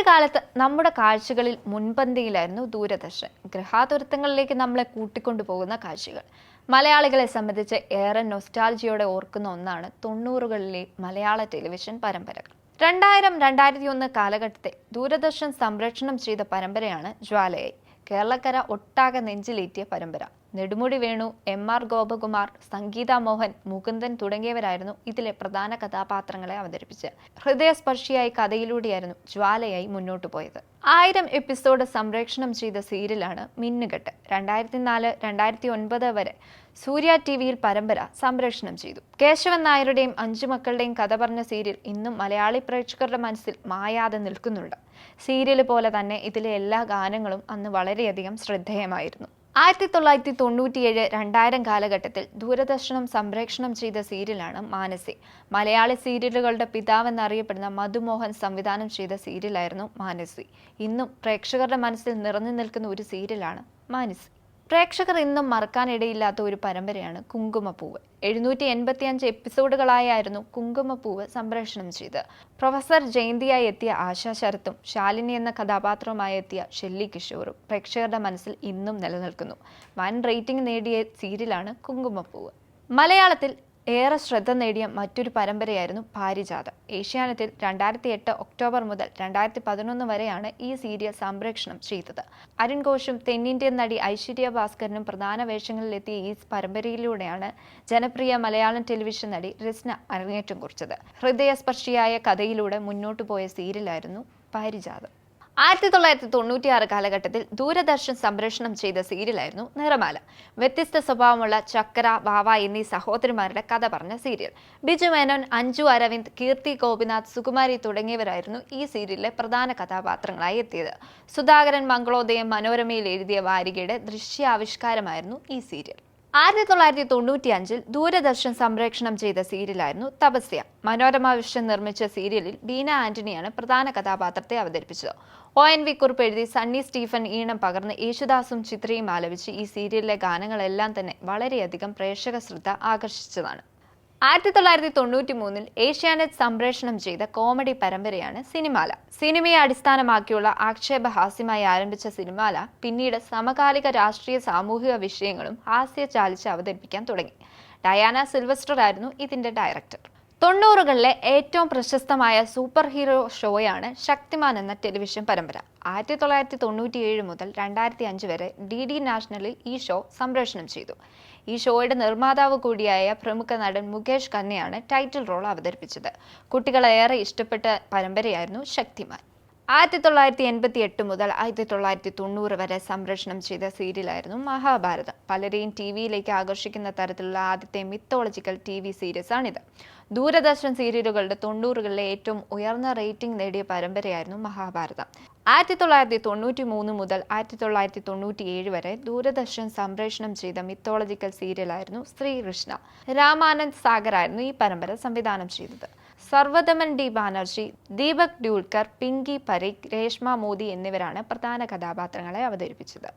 ഒരു കാലത്ത് നമ്മുടെ കാഴ്ചകളിൽ മുൻപന്തിയിലായിരുന്നു ദൂരദർശൻ. ഗൃഹാതുരത്വങ്ങളിലേക്ക് നമ്മളെ കൂട്ടിക്കൊണ്ടു പോകുന്ന കാഴ്ചകൾ. മലയാളികളെ സംബന്ധിച്ച് ഏറെ നൊസ്റ്റാൾജിയോടെ ഓർക്കുന്ന ഒന്നാണ് തൊണ്ണൂറുകളിലെ മലയാള ടെലിവിഷൻ പരമ്പരകൾ. രണ്ടായിരം രണ്ടായിരത്തി ഒന്ന് കാലഘട്ടത്തെ ദൂരദർശൻ സംരക്ഷണം ചെയ്ത പരമ്പരയാണ് ജ്വാലയായി. കേരളക്കര ഒട്ടാകെ നെഞ്ചിലേറ്റിയ പരമ്പര. നെടുമുടി വേണു എം ആർ ഗോപകുമാർ സംഗീത മോഹൻ മുകുന്ദൻ തുടങ്ങിയവരായിരുന്നു ഇതിലെ പ്രധാന കഥാപാത്രങ്ങളെ അവതരിപ്പിച്ച്. ഹൃദയസ്പർശിയായി കഥയിലൂടെയായിരുന്നു ജ്വാലയായി മുന്നോട്ടു പോയത്. ആയിരം എപ്പിസോഡ് സംപ്രേക്ഷണം ചെയ്ത സീരിയലാണ് മിന്നുകെട്ട്. രണ്ടായിരത്തി നാല് രണ്ടായിരത്തി ഒൻപത് വരെ സൂര്യ ടി വിയിൽ പരമ്പര സംപ്രേഷണം ചെയ്തു. കേശവൻ നായരുടെയും അഞ്ചു മക്കളുടെയും കഥ പറഞ്ഞ സീരിയൽ ഇന്നും മലയാളി പ്രേക്ഷകരുടെ മനസ്സിൽ മായാതെ നിൽക്കുന്നുണ്ട്. സീരിയൽ പോലെ തന്നെ ഇതിലെ എല്ലാ ഗാനങ്ങളും അന്ന് വളരെയധികം ശ്രദ്ധേയമായിരുന്നു. ആയിരത്തി തൊള്ളായിരത്തി തൊണ്ണൂറ്റിയേഴ് രണ്ടായിരം കാലഘട്ടത്തിൽ ദൂരദർശനം സംപ്രേഷണം ചെയ്ത സീരിയലാണ് മാനസി. മലയാളി സീരിയലുകളുടെ പിതാവെന്നറിയപ്പെടുന്ന മധുമോഹൻ സംവിധാനം ചെയ്ത സീരിയലായിരുന്നു മാനസി. ഇന്നും പ്രേക്ഷകരുടെ മനസ്സിൽ നിറഞ്ഞു നിൽക്കുന്ന ഒരു സീരിയലാണ് മാനസി. പ്രേക്ഷകർ ഇന്നും മറക്കാനിടയില്ലാത്ത ഒരു പരമ്പരയാണ് കുങ്കുമപ്പൂവ്. എഴുന്നൂറ്റി എൺപത്തി അഞ്ച് എപ്പിസോഡുകളായായിരുന്നു കുങ്കുമപ്പൂവ് സംപ്രേഷണം ചെയ്ത് പ്രൊഫസർ ജയന്തിയായി എത്തിയ ആശാ ശരത്തും ശാലിനി എന്ന കഥാപാത്രവുമായി എത്തിയ ഷെല്ലി കിഷോറും പ്രേക്ഷകരുടെ മനസ്സിൽ ഇന്നും നിലനിൽക്കുന്നു. വൻ റേറ്റിംഗ് നേടിയ സീരിയലാണ് കുങ്കുമപ്പൂവ്. മലയാളത്തിൽ ഏറെ ശ്രദ്ധ നേടിയ മറ്റൊരു പരമ്പരയായിരുന്നു പാരിജാതം. ഏഷ്യാനെറ്റിൽ രണ്ടായിരത്തി എട്ട് ഒക്ടോബർ മുതൽ രണ്ടായിരത്തി പതിനൊന്ന് വരെയാണ് ഈ സീരിയൽ സംപ്രേക്ഷണം ചെയ്തത്. അരുൺ ഘോഷും തെന്നിന്ത്യൻ നടി ഐശ്വര്യ ഭാസ്കരനും പ്രധാന വേഷങ്ങളിലെത്തിയ ഈ പരമ്പരയിലൂടെയാണ് ജനപ്രിയ മലയാളം ടെലിവിഷൻ നടി രസ്ന അരങ്ങേറ്റം കുറിച്ചത്. ഹൃദയസ്പർശിയായ കഥയിലൂടെ മുന്നോട്ടു പോയ സീരിയലായിരുന്നു പാരിജാതം. ആയിരത്തി തൊള്ളായിരത്തി തൊണ്ണൂറ്റിയാറ് കാലഘട്ടത്തിൽ ദൂരദർശൻ സംപ്രേഷണം ചെയ്ത സീരിയലായിരുന്നു നിറമാല വ്യത്യസ്ത സ്വഭാവമുള്ള ചക്കര വാവ എന്നീ സഹോദരിമാരുടെ കഥ പറഞ്ഞ സീരിയൽ. ബിജു മേനോൻ അഞ്ജു അരവിന്ദ് കീർത്തി ഗോപിനാഥ് സുകുമാരി തുടങ്ങിയവരായിരുന്നു ഈ സീരിയലിലെ പ്രധാന കഥാപാത്രങ്ങളായി എത്തിയത്. സുധാകരൻ മംഗളോദയം മനോരമയിൽ എഴുതിയ വാരികയുടെ ദൃശ്യാവിഷ്കാരമായിരുന്നു ഈ സീരിയൽ. ആയിരത്തി തൊള്ളായിരത്തി തൊണ്ണൂറ്റി അഞ്ചിൽ ദൂരദർശൻ സംപ്രേക്ഷണം ചെയ്ത സീരിയലായിരുന്നു തപസ്യ. മനോരമ വിഷൻ നിർമ്മിച്ച സീരിയലിൽ ബീന ആന്റണിയാണ് പ്രധാന കഥാപാത്രത്തെ അവതരിപ്പിച്ചത്. ഒ. എൻ. വി. കുറിപ്പ് എഴുതി സണ്ണി സ്റ്റീഫൻ ഈണം പകർന്ന് യേശുദാസും ചിത്രയും ആലപിച്ച് ഈ സീരിയലിലെ ഗാനങ്ങളെല്ലാം തന്നെ വളരെയധികം പ്രേക്ഷക ശ്രദ്ധ ആകർഷിച്ചതാണ്. ആയിരത്തി തൊള്ളായിരത്തി തൊണ്ണൂറ്റി മൂന്നിൽ ഏഷ്യാനെറ്റ് സംപ്രേഷണം ചെയ്ത കോമഡി പരമ്പരയാണ് സിനിമാല. സിനിമയെ അടിസ്ഥാനമാക്കിയുള്ള ആക്ഷേപഹാസ്യമായി ആരംഭിച്ച സിനിമാല പിന്നീട് സമകാലിക രാഷ്ട്രീയ സാമൂഹിക വിഷയങ്ങളും ഹാസ്യ ചാലിച്ച് അവതരിപ്പിക്കാൻ തുടങ്ങി. ഡയാന സിൽവസ്റ്റർ ആയിരുന്നു ഇതിന്റെ ഡയറക്ടർ. തൊണ്ണൂറുകളിലെ ഏറ്റവും പ്രശസ്തമായ സൂപ്പർ ഹീറോ ഷോയാണ് ശക്തിമാൻ എന്ന ടെലിവിഷൻ പരമ്പര. ആയിരത്തി തൊള്ളായിരത്തി തൊണ്ണൂറ്റിയേഴ് മുതൽ രണ്ടായിരത്തി അഞ്ച് വരെ ഡി ഡി നാഷണലിൽ ഈ ഷോ സംപ്രേഷണം ചെയ്തു. ഈ ഷോയുടെ നിർമ്മാതാവ് കൂടിയായ പ്രമുഖ നടൻ മുകേഷ് കന്നയാണ് ടൈറ്റിൽ റോൾ അവതരിപ്പിച്ചത്. കുട്ടികളേറെ ഇഷ്ടപ്പെട്ട പരമ്പരയായിരുന്നു ശക്തിമാൻ. ആയിരത്തി തൊള്ളായിരത്തി എൺപത്തി എട്ട് മുതൽ ആയിരത്തി തൊള്ളായിരത്തി തൊണ്ണൂറ് വരെ സംരക്ഷണം ചെയ്ത സീരിയലായിരുന്നു മഹാഭാരതം. പലരെയും ടി വിയിലേക്ക് ആകർഷിക്കുന്ന തരത്തിലുള്ള ആദ്യത്തെ മിത്തോളജിക്കൽ ടി വി സീരീസാണിത് ദൂരദർശൻ സീരിയലുകളുടെ തൊണ്ണൂറുകളിലെ ഏറ്റവും ഉയർന്ന റേറ്റിംഗ് നേടിയ പരമ്പരയായിരുന്നു മഹാഭാരതം. ആയിരത്തി തൊള്ളായിരത്തി തൊണ്ണൂറ്റി മൂന്ന് മുതൽ ആയിരത്തി തൊള്ളായിരത്തി തൊണ്ണൂറ്റി ഏഴ് വരെ ദൂരദർശൻ സംപ്രേഷണം ചെയ്ത മിത്തോളജിക്കൽ സീരിയലായിരുന്നു ശ്രീകൃഷ്ണ. രാമാനന്ദ് സാഗർ ആയിരുന്നു ഈ പരമ്പര സംവിധാനം ചെയ്തത്. സർവദമൻ ഡി ബാനർജി ദീപക് ഡ്യൂൾക്കർ പിങ്കി പരീഖ് രേഷ്മ മോദി എന്നിവരാണ് പ്രധാന കഥാപാത്രങ്ങളെ അവതരിപ്പിച്ചത്.